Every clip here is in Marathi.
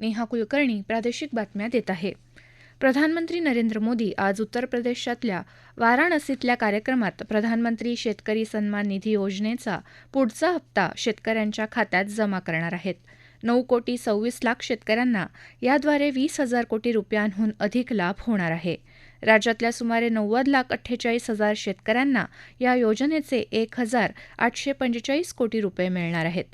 नेहा कुलकर्णी प्रादेशिक बातम्या देत आहे. प्रधानमंत्री नरेंद्र मोदी आज उत्तर प्रदेशातल्या वाराणसीतल्या कार्यक्रमात प्रधानमंत्री शेतकरी सन्मान निधी योजनेचा पुढचा हप्ता शेतकऱ्यांच्या खात्यात जमा करणार आहेत. नऊ कोटी सव्वीस लाख शेतकऱ्यांना याद्वारे वीस हजार कोटी रुपयांहून अधिक लाभ होणार आहे. राज्यातल्या सुमारे नव्वद लाख अठ्ठेचाळीस हजार शेतकऱ्यांना या योजनेचे एक हजार आठशे पंचेचाळीस कोटी रुपये मिळणार आहेत.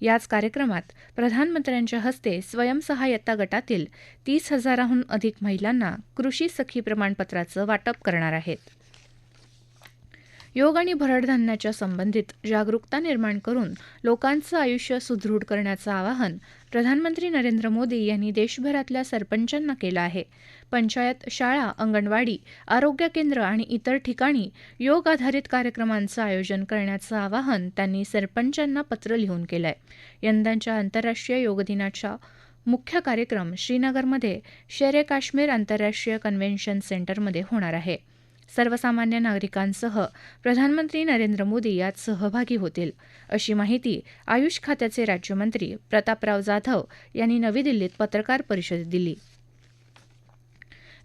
याच कार्यक्रमात प्रधानमंत्र्यांच्या हस्ते स्वयंसहाय्यता गटातील तीस हजाराहून अधिक महिलांना कृषी सखी प्रमाणपत्राचं वाटप करणार आहेत. योग आणि भरडधान्याच्या संबंधित जागरूकता निर्माण करून लोकांचं आयुष्य सुदृढ करण्याचं आवाहन प्रधानमंत्री नरेंद्र मोदी यांनी देशभरातल्या सरपंचांना केलं आहे. पंचायत शाळा अंगणवाडी आरोग्य केंद्र आणि इतर ठिकाणी योग आधारित कार्यक्रमांचं आयोजन करण्याचं आवाहन त्यांनी सरपंचांना पत्र लिहून केलंय. यंदाच्या आंतरराष्ट्रीय योग दिनाच्या मुख्य कार्यक्रम श्रीनगरमध्ये शेरे काश्मीर आंतरराष्ट्रीय कन्व्हेन्शन सेंटरमध्ये होणार आहे. सर्वसामान्य नागरिकांसह प्रधानमंत्री नरेंद्र मोदी यात सहभागी होतील अशी माहिती आयुष खात्याचे राज्यमंत्री प्रतापराव जाधव यांनी नवी दिल्लीत पत्रकार परिषदेत दिली.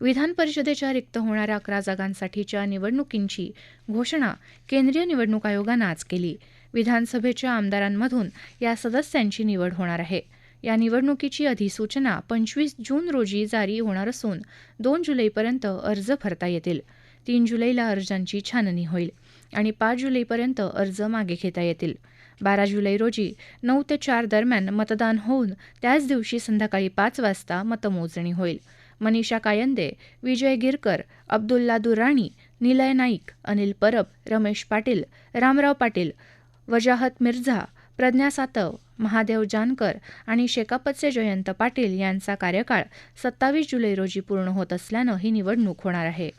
विधान परिषदेच्या रिक्त होणाऱ्या अकरा जागांसाठीच्या निवडणुकींची घोषणा केंद्रीय निवडणूक आयोगानं आज केली. विधानसभेच्या आमदारांमधून या सदस्यांची निवड होणार आहे. या निवडणुकीची अधिसूचना पंचवीस जून रोजी जारी होणार असून दोन जुलैपर्यंत अर्ज भरता येतील. तीन जुलैला अर्जांची छाननी होईल आणि पाच जुलैपर्यंत अर्ज मागे घेता येतील. बारा जुलै रोजी नऊ ते चार दरम्यान मतदान होऊन त्याच दिवशी संध्याकाळी पाच वाजता मतमोजणी होईल. मनीषा कायंदे विजय गिरकर अब्दुल्ला दुराणी निलय नाईक अनिल परब रमेश पाटील रामराव पाटील वजाहत मिर्झा प्रज्ञा सातव महादेव जानकर आणि शेकापचे जयंत पाटील यांचा कार्यकाळ सत्तावीस जुलै रोजी पूर्ण होत असल्यानं ही निवडणूक होणार आहे.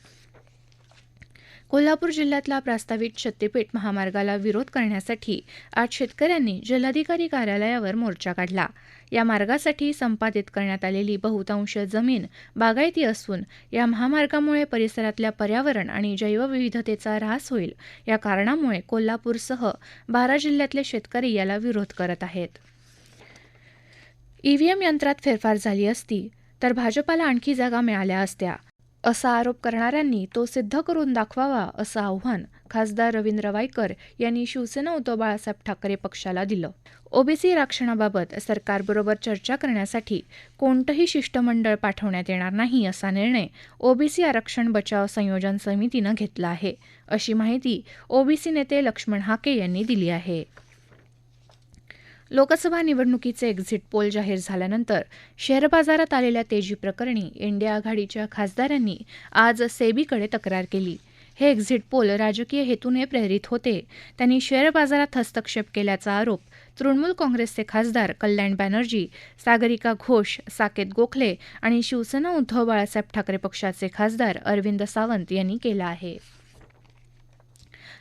कोल्हापूर जिल्ह्यातला प्रास्तावित शक्तीपीठ महामार्गाला विरोध करण्यासाठी आज शेतकऱ्यांनी जिल्हाधिकारी कार्यालयावर मोर्चा काढला. या मार्गासाठी संपादित करण्यात आलेली बहुतांश जमीन बागायती असून या महामार्गामुळे परिसरातल्या पर्यावरण आणि जैवविविधतेचा ऱ्हास होईल या कारणामुळे कोल्हापूरसह बारा जिल्ह्यातले शेतकरी याला विरोध करत आहेत. ईव्हीएम यंत्रात फेरफार झाली असती तर भाजपाला आणखी जागा मिळाल्या असत्या. असा आरोप करणाऱ्यांनी तो सिद्ध करून दाखवावा असं आव्हान खासदार रवींद्र वायकर यांनी शिवसेना उद्धव बाळासाहेब ठाकरे पक्षाला दिलं. ओबीसी आरक्षणाबाबत सरकारबरोबर चर्चा करण्यासाठी कोणतंही शिष्टमंडळ पाठवण्यात येणार नाही असा निर्णय ओबीसी आरक्षण बचाव संयोजन समितीनं घेतला आहे. अशी माहिती ओबीसी नेते लक्ष्मण हाके यांनी दिली आहे. लोकसभा निवडणुकीचे एक्झिट पोल जाहीर झाल्यानंतर शेअर बाजारात आलेल्या तेजी प्रकरणी इंडिया आघाडीच्या खासदारांनी आज सेबीकडे तक्रार केली. हे एक्झिट पोल राजकीय हेतूने प्रेरित होते. त्यांनी शेअर बाजारात हस्तक्षेप केल्याचा आरोप तृणमूल काँग्रेसचे खासदार कल्याण बॅनर्जी सागरिका घोष साकेत गोखले आणि शिवसेना उद्धव बाळासाहेब ठाकरे पक्षाचे खासदार अरविंद सावंत यांनी केला आहे.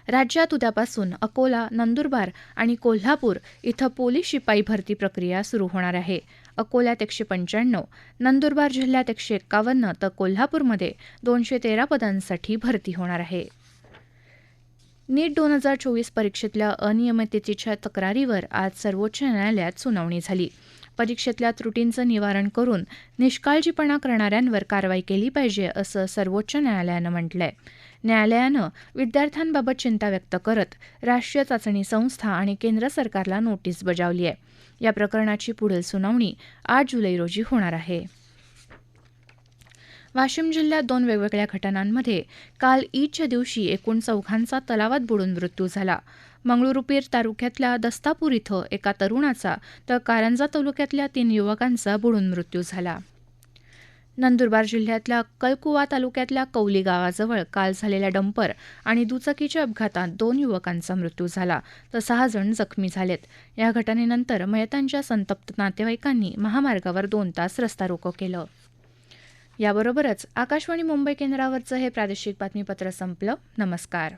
राज्यात उद्यापासून अकोला नंदुरबार आणि कोल्हापूर इथं पोलीस शिपाई भरती प्रक्रिया सुरू होणार आहे. अकोल्यात एकशे पंच्याण्णव नंदुरबार जिल्ह्यात एकशे एक्कावन्न तर कोल्हापूरमध्ये दोनशे तेरा पदांसाठी भरती होणार आहे. नीट दोन हजार चोवीस परीक्षेतल्या अनियमिततेच्या तक्रारीवर आज सर्वोच्च न्यायालयात सुनावणी झाली. परीक्षेतल्या त्रुटींचं निवारण करून निष्काळजीपणा करणाऱ्यांवर कारवाई केली पाहिजे असं सर्वोच्च न्यायालयानं म्हटलंय. न्यायालयानं विद्यार्थ्यांबाबत चिंता व्यक्त करत राष्ट्रीय चाचणी संस्था आणि केंद्र सरकारला नोटीस बजावली आहे. या प्रकरणाची पुढील सुनावणी आठ जुलै रोजी होणार आहे. वाशिम जिल्ह्यात दोन वेगवेगळ्या घटनांमध्ये काल ईदच्या दिवशी एकूण चौघांचा तलावात बुडून मृत्यू झाला. मंगळुरुपीर तालुक्यातल्या दस्तापूर इथं एका तरुणाचा तर कारंजा तालुक्यातल्या तीन युवकांचा बुडून मृत्यू झाला. नंदुरबार जिल्ह्यातल्या अक्कलकुवा तालुक्यातल्या कौली गावाजवळ काल झालेल्या डंपर आणि दुचाकीच्या अपघातात दोन युवकांचा मृत्यू झाला. तर सहा जण जखमी झालेत. या घटनेनंतर मयतांच्या संतप्त नातेवाईकांनी महामार्गावर दोन तास रस्ता रोको केलं. याबरोबरच आकाशवाणी मुंबई केंद्रावरचं हे प्रादेशिक बातमीपत्र संपलं. नमस्कार.